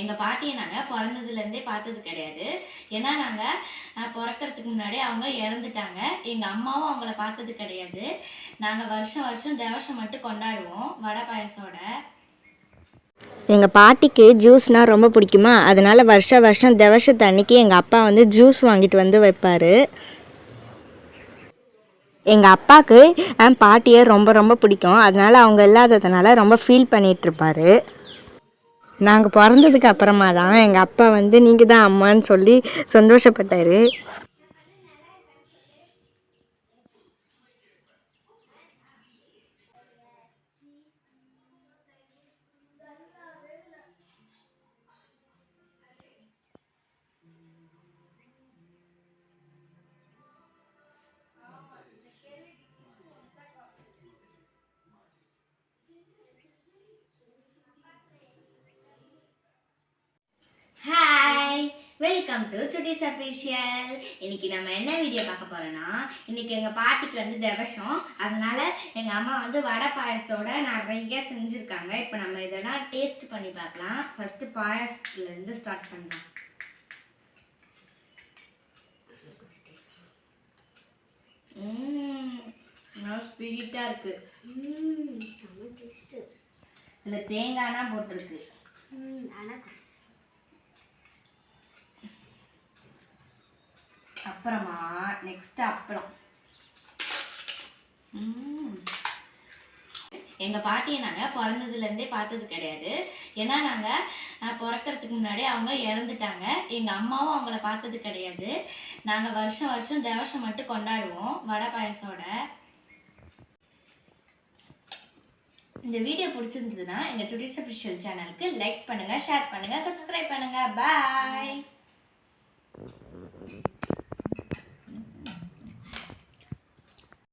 எங்கள் பாட்டியை நாங்கள் பிறந்ததுலேருந்தே பார்த்தது கிடையாது. ஏன்னா நாங்கள் பிறக்கிறதுக்கு முன்னாடி அவங்க இறந்துட்டாங்க. எங்கள் அம்மாவும் அவங்கள பார்த்தது கிடையாது. நாங்கள் வருஷம் வருஷம் தேவசம் மட்டும் கொண்டாடுவோம் வடை பாயசோட. எங்கள் பாட்டிக்கு ஜூஸ்னால் ரொம்ப பிடிக்குமா? அதனால் வருஷ வருஷம் தவசத்து அன்னைக்கு எங்கள் அப்பா வந்து ஜூஸ் வாங்கிட்டு வந்து வைப்பார். எங்கள் அப்பாவுக்கு பாட்டியை ரொம்ப ரொம்ப பிடிக்கும். அதனால் அவங்க இல்லாததுனால ரொம்ப ஃபீல் பண்ணிகிட்ருப்பாரு நாங்கள் பிறந்ததுக்கு அப்புறமா தான் எங்கள் அப்பா வந்து நீங்கள் தான் அம்மான்னு சொல்லி சந்தோஷப்பட்டார். வெல்கம் டு சுட்டிஸ் அஃபிஷியல் இன்னைக்கு நம்ம என்ன வீடியோ பார்க்க போறோம்னா இன்னைக்கு எங்கள் பாட்டிக்கு வந்து திவசம். அதனால எங்கள் அம்மா வந்து வடை பாயசத்தோட நிறைய செஞ்சுருக்காங்க. இப்போ நம்ம இதெல்லாம் டேஸ்ட் பண்ணி பார்க்கலாம். ஃபர்ஸ்ட் பாயசத்துலேருந்து ஸ்டார்ட் பண்ணலாம். நல்லா ஸ்வீட்டாக இருக்கு. இதில் தேங்காய்னா போட்டிருக்கு. அப்புறமா நெக்ஸ்ட் அப்பளம். எங்கள் பாட்டியை நாங்கள் பிறந்ததுலேருந்தே பார்த்தது கிடையாது. ஏன்னா நாங்கள் பிறக்கிறதுக்கு பிறக்கறதுக்கு முன்னாடி அவங்க இறந்துட்டாங்க. எங்கள் அம்மாவும் அவங்கள பார்த்தது கிடையாது. நாங்கள் வருஷம் வருஷம் தேவசம் மட்டும் கொண்டாடுவோம் வடை பாயசோட இந்த வீடியோ பிடிச்சிருந்ததுன்னா எங்கள் டுடிஸ் அஃபிஷியல் சேனலுக்கு லைக் பண்ணுங்கள் ஷேர் பண்ணுங்கள் சப்ஸ்கிரைப் பண்ணுங்கள் பாய்